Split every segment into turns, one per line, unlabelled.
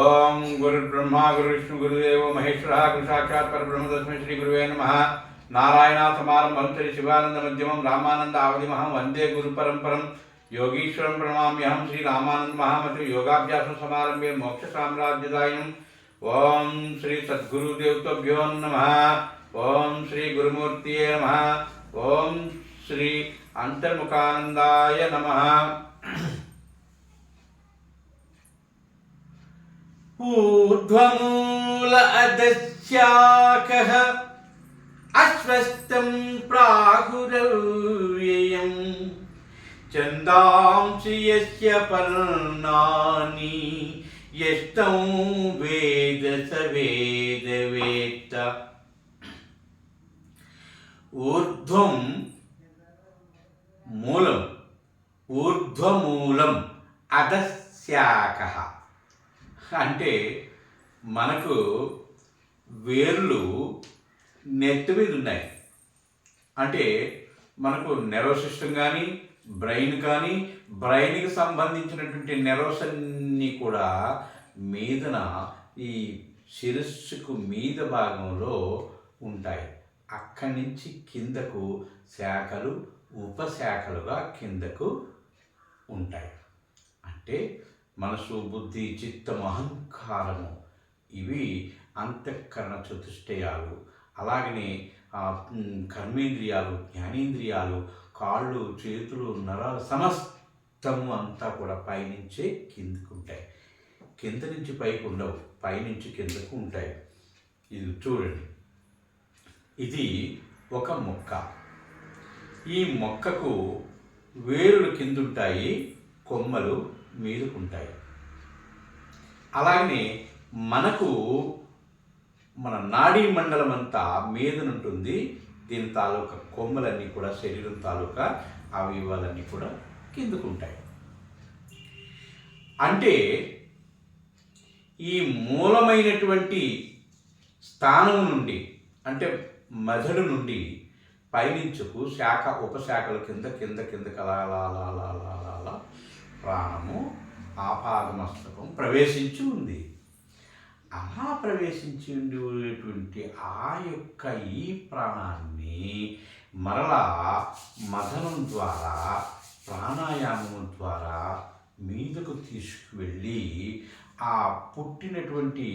ఓం గురు బ్రహ్మ గురు విష్ణు గురుదేవ మహేశ్వర గురు సాక్షాత్ పరబ్రహ్మ దశమి శ్రీ గురువే నమ నారాయణ సమారంభం శ్రీ శివానంద మధ్యమం రామానంద ఆవధిమహం వందే గురు పరంపరం యోగీశ్వరం ప్రణమామ్యహం శ్రీ రామానంద మహామతి యోగాభ్యాసం సమారంభే మోక్ష సామ్రాజ్యదాయం ఓం శ్రీ సద్గురుదేవతభ్యో నమ ఓం శ్రీ గురుమూర్తియే నమ ఓం శ్రీ అంతర్ముఖానందాయ నమ
ऊर्ध्वमूल अदस्याकः अश्वस्तं प्राहुरव्ययम् चन्दांसि यस्य पर्णानि यस्तौ वेद स वेदवेत्त ऊर्ध्वं मूलम् ऊर्ध्वमूलम् अधस्याकः అంటే మనకు వేర్లు నెత్తి మీద ఉన్నాయి అంటే మనకు నెరో సిస్టమ్ కానీ బ్రెయిన్ కానీ బ్రెయిన్కి సంబంధించినటువంటి నెరవస్ అన్నీ కూడా మీదన ఈ శిరస్సుకు మీద భాగంలో ఉంటాయి అక్కడి నుంచి కిందకు శాఖలు ఉపశాఖలుగా కిందకు ఉంటాయి అంటే మనసు బుద్ధి చిత్తము అహంకారము ఇవి అంతఃకరణ చతుష్టయాలు అలాగనే కర్మేంద్రియాలు జ్ఞానేంద్రియాలు కాళ్ళు చేతులు నరాలు సమస్తము అంతా కూడా పైనుంచే కిందకు ఉంటాయి కింద నుంచి పైకి ఉండవు పైనుంచి కిందకు ఉంటాయి ఇది చూడండి ఇది ఒక మొక్క ఈ మొక్కకు వేరులు కిందుంటాయి కొమ్మలు మేలుకుంటాయి అలాగనే మనకు మన నాడీ మండలం అంతా మీదనుంటుంది దీని తాలూకా కొమ్మలన్నీ కూడా శరీరం తాలూకా అవయవాలన్నీ కూడా కిందకుంటాయి అంటే ఈ మూలమైనటువంటి స్థానం నుండి అంటే మెదడు నుండి పైనించుకు శాఖ ఉపశాఖల కింద కింద కింద అలా అలా అలా అలా అలా ప్రాణము ఆపాదమస్తకం ప్రవేశించి ఉంది అలా ప్రవేశించి ఉండేటువంటి ఆ యొక్క ఈ ప్రాణాన్ని మరలా మదనం ద్వారా ప్రాణాయామం ద్వారా మీదకు తీసుకువెళ్ళి ఆ పుట్టినటువంటి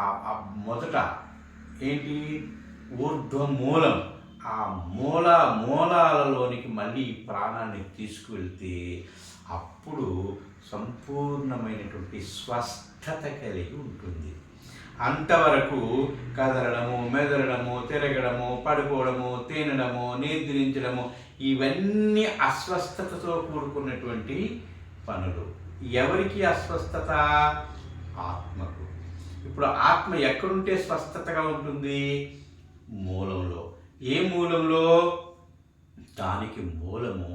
ఆ మొదట ఏంటి మూలం ఆ మూల మూలాలలోనికి మళ్ళీ ప్రాణాన్ని తీసుకువెళ్తే అప్పుడు సంపూర్ణమైనటువంటి స్వస్థత కలిగి ఉంటుంది అంతవరకు కదలడము మెదలడము తిరగడము పడుకోవడము తినడము నిద్రించడము ఇవన్నీ అస్వస్థతతో కూడుకున్నటువంటి పనులు ఎవరికి అస్వస్థత ఆత్మకు ఇప్పుడు ఆత్మ ఎక్కడుంటే స్వస్థతగా ఉంటుంది మూలంలో ఏ మూలంలో దానికి మూలము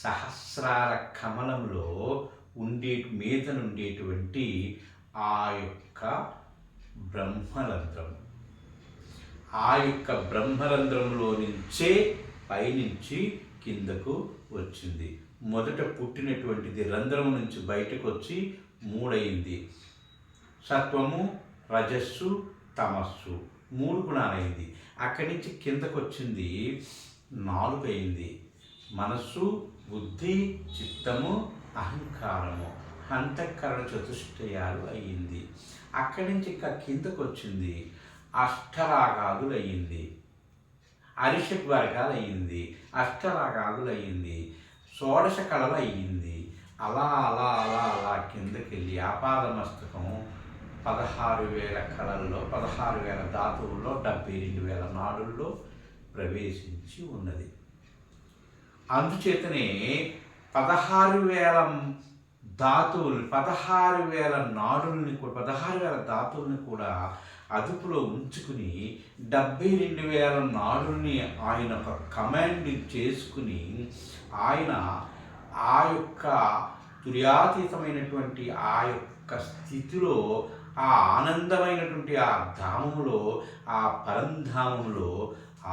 సహస్రార కమలంలో ఉండే మీద నుండేటువంటి ఆ యొక్క బ్రహ్మరంధ్రం ఆ యొక్క బ్రహ్మరంధ్రంలో నుంచే పైనుంచి కిందకు వచ్చింది మొదట పుట్టినటువంటిది రంధ్రం నుంచి బయటకు వచ్చి మూడైంది సత్వము రజస్సు తమస్సు మూడు గుణాలైంది అక్కడి నుంచి కిందకు వచ్చింది నాలుగైంది మనస్సు బుద్ధి చిత్తము అహంకారము అంతఃకరణ చతుష్టయాలు అయ్యింది అక్కడి నుంచి ఇంకా కిందకు వచ్చింది అష్టరాగాదులు అయ్యింది అరిషక్ వర్గాలు అయ్యింది అష్టరాగాదులు అయ్యింది షోడశ కళలు అయ్యింది అలా అలా అలా అలా కిందకి వెళ్ళి ఆపాద మస్తకం పదహారు వేల కళల్లో పదహారు వేల ధాతువుల్లో డెబ్బై రెండు వేల నాడుల్లో ప్రవేశించి ఉన్నది అందుచేతనే పదహారు వేల ధాతువులు పదహారు వేల నాడుల్ని కూడా పదహారు వేల ధాతువుల్ని కూడా అదుపులో ఉంచుకుని డెబ్బై రెండు వేల నాడుల్ని ఆయన ఒక కమాండ్ చేసుకుని ఆయన ఆ యొక్క తుర్యాతీతమైనటువంటి ఆ యొక్క స్థితిలో ఆ ఆనందమైనటువంటి ఆ ధామములో ఆ పరంధామంలో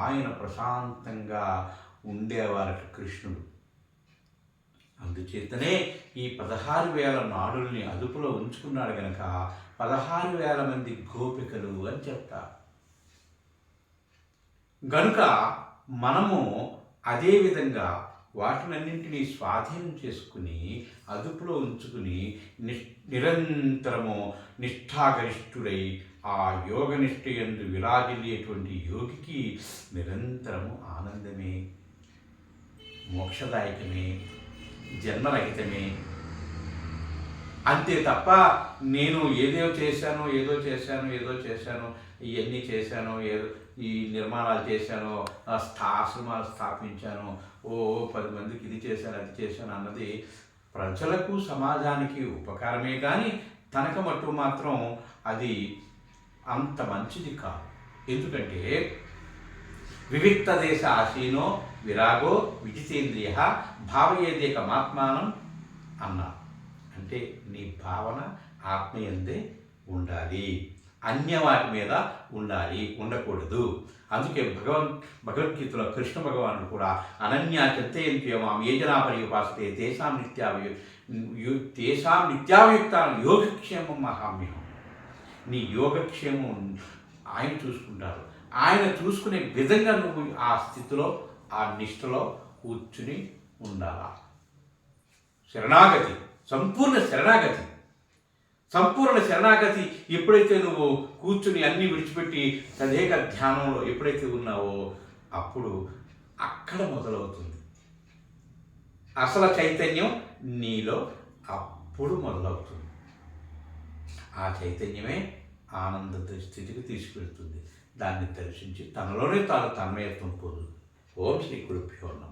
ఆయన ప్రశాంతంగా ఉండేవారట కృష్ణుడు అందుచేతనే ఈ పదహారు వేల నాడుల్ని అదుపులో ఉంచుకున్నాడు గనక పదహారు వేల మంది గోపికలు అని చెప్తారు గనుక మనము అదేవిధంగా వాటినన్నింటినీ స్వాధీనం చేసుకుని అదుపులో ఉంచుకుని ని నిరంతరము నిష్ఠాగరిష్ఠుడై ఆ యోగనిష్ఠ ఎందు విరాజిల్లేటువంటి యోగికి నిరంతరము ఆనందమే మోక్షదాయకమే జన్మరహితమే అంతే తప్ప నేను ఏదో చేశాను ఏదో చేశాను ఏదో చేశాను ఇవన్నీ చేశాను ఏదో ఈ నిర్మాణాలు చేశాను ఆశ్రమాలు స్థాపించాను ఓ పది మందికి ఇది చేశాను అది చేశాను అన్నది ప్రజలకు సమాజానికి ఉపకారమే కానీ తనకు మట్టు మాత్రం అది అంత మంచిది కాదు ఎందుకంటే వివిక్త దేశ ఆశీనో విరాగో విజితేంద్రియ భావయేదేకమాత్మానం అన్నా అంటే నీ భావన ఆత్మయందే ఉండాలి అన్య వాటి మీద ఉండాలి ఉండకూడదు అందుకే భగవన్ భగవద్గీతలో కృష్ణ భగవానుడు కూడా అనన్య చిత్తయంత్యమాం ఏ జనాపరి ఉపాసతే దేశాం నిత్యావి దేశాం నిత్యావియుక్తాలను యోగక్షేమం మహామ్యం నీ యోగక్షేమం ఆయన చూసుకుంటారు ఆయన చూసుకునే విధంగా నువ్వు ఆ స్థితిలో ఆ నిష్ఠలో కూర్చుని ఉండాల శరణాగతి సంపూర్ణ శరణాగతి సంపూర్ణ శరణాగతి ఎప్పుడైతే నువ్వు కూర్చుని అన్నీ విడిచిపెట్టి తదేక ధ్యానంలో ఎప్పుడైతే ఉన్నావో అప్పుడు అక్కడ మొదలవుతుంది అసలు చైతన్యం నీలో అప్పుడు మొదలవుతుంది ఆ చైతన్యమే ఆనంద స్థితికి తీసుకెళ్తుంది దాన్ని దర్శించి తనలోనే తాను తన్మయత్వం పొందుతుంది 원칙으로 표현합니다.